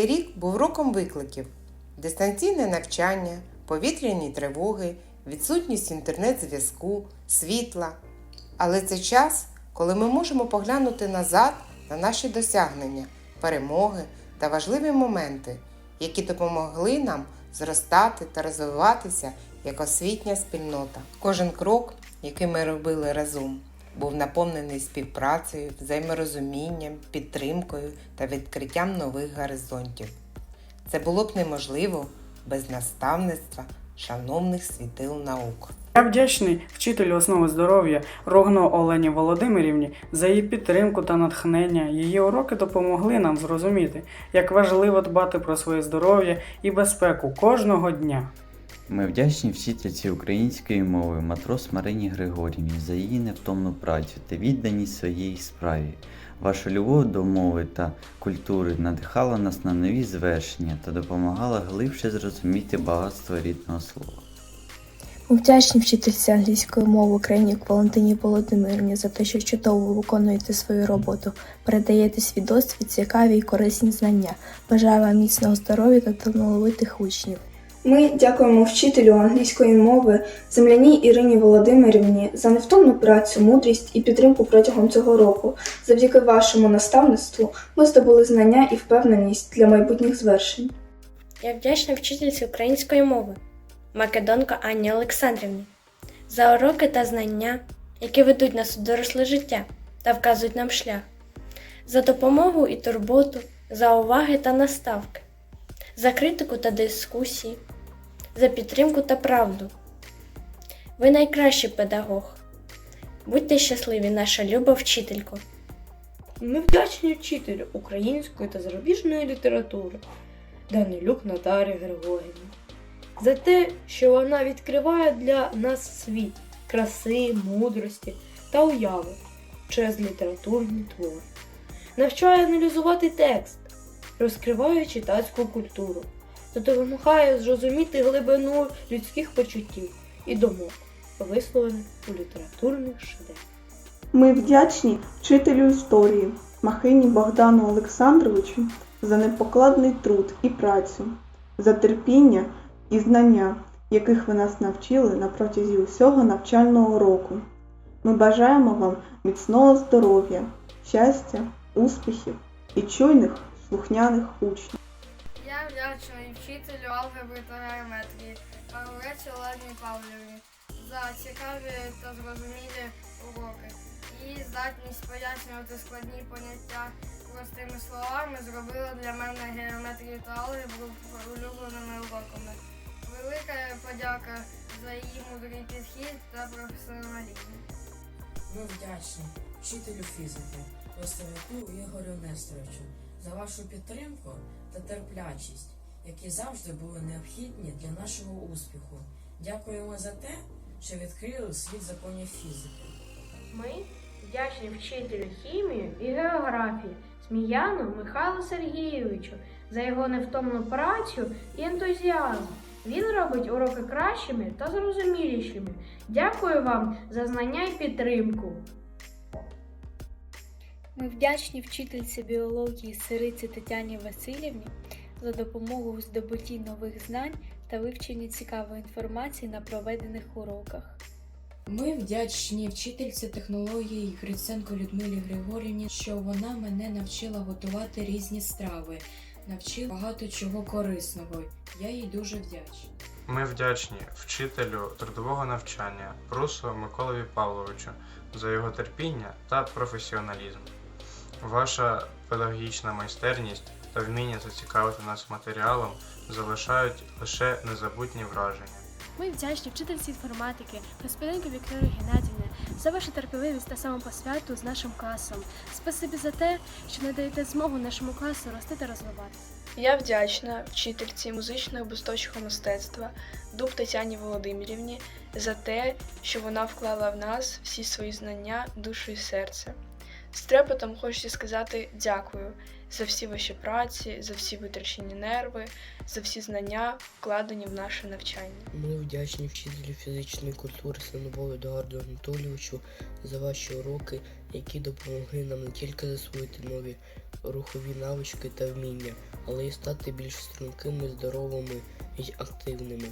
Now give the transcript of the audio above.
Рік був роком викликів: дистанційне навчання, повітряні тривоги, відсутність інтернет-зв'язку, світла. Але це час, коли ми можемо поглянути назад на наші досягнення, перемоги та важливі моменти, які допомогли нам зростати та розвиватися як освітня спільнота. Кожен крок, який ми робили разом, був наповнений співпрацею, взаєморозумінням, підтримкою та відкриттям нових горизонтів. Це було б неможливо без наставництва шановних світил наук. Я вдячний вчителю основи здоров'я Рогно Олені Володимирівні за її підтримку та натхнення. Її уроки допомогли нам зрозуміти, як важливо дбати про своє здоров'я і безпеку кожного дня. Ми вдячні вчительці української мови матрос Марині Григорівні за її невтомну працю та відданість своїй справі. Ваша любов до мови та культури надихала нас на нові звершення та допомагала глибше зрозуміти багатство рідного слова. Ми вдячні вчительці англійської мови Україні Валентині Володимирівні за те, що чудово виконуєте свою роботу, передаєте свій досвід, цікаві і корисні знання. Бажаю вам міцного здоров'я та талановитих учнів. Ми дякуємо вчителю англійської мови земляній Ірині Володимирівні за невтомну працю, мудрість і підтримку протягом цього року. Завдяки вашому наставництву ми здобули знання і впевненість для майбутніх звершень. Я вдячна вчительці української мови Македонко Анні Олександрівні за уроки та знання, які ведуть нас у доросле життя та вказують нам шлях, за допомогу і турботу, за уваги та наставки, за критику та дискусії, за підтримку та правду. Ви найкращий педагог. Будьте щасливі, наша люба вчителько. Ми вдячні вчителю української та зарубіжної літератури Данилюк Натарі Григорівні за те, що вона відкриває для нас світ краси, мудрості та уяви через літературні твори, навчає аналізувати текст, розкриває читацьку культуру та допомагає зрозуміти глибину людських почуттів і думок, висловлених у літературних шедеврах. Ми вдячні вчителю історії Махині Богдану Олександровичу за непокладний труд і працю, за терпіння і знання, яких ви нас навчили на протязі усього навчального року. Ми бажаємо вам міцного здоров'я, щастя, успіхів і чуйних, слухняних учнів. Вдячний вчителю алгебри та геометрії Павлець Олені Павлівні за цікаві та зрозумілі уроки. Її здатність пояснювати складні поняття простими словами зробила для мене геометрію та алгебру улюбленими уроками. Велика подяка за її мудрий підхід та професіоналізм. Ми вдячні вчителю фізики, Островику Ігорю Несторовичу за вашу підтримку та терплячість, які завжди були необхідні для нашого успіху. Дякуємо за те, що відкрили світ законів фізики. Ми вдячні вчителю хімії і географії Сміяну Михайлу Сергійовичу за його невтомну працю і ентузіазм. Він робить уроки кращими та зрозумілішими. Дякую вам за знання і підтримку. Ми вдячні вчительці біології Сириці Тетяні Васильівні за допомогу у здобутті нових знань та вивченні цікавої інформації на проведених уроках. Ми вдячні вчительці технології Гриценко Людмилі Григорівні, що вона мене навчила готувати різні страви, навчила багато чого корисного. Я їй дуже вдячна. Ми вдячні вчителю трудового навчання Прусу Миколові Павловичу за його терпіння та професіоналізм. Ваша педагогічна майстерність та вміння зацікавити нас матеріалом залишають лише незабутні враження. Ми вдячні вчительці інформатики, Господинку Вікторії Геннадівні за вашу терпеливість та самопосвяту з нашим класом. Спасибі за те, що надаєте змогу нашому класу рости та розвиватися. Я вдячна вчительці музичного бусточого мистецтва Дуб Тетяні Володимирівні за те, що вона вклала в нас всі свої знання, душу і серце. З трепетом хочеться сказати дякую за всі ваші праці, за всі витрачені нерви, за всі знання, вкладені в наше навчання. Ми вдячні вчителю фізичної культури Сановою Едуарду Анатолійовичу за ваші уроки які допомогли нам не тільки засвоїти нові рухові навички та вміння, але й стати більш стрункими, здоровими і активними.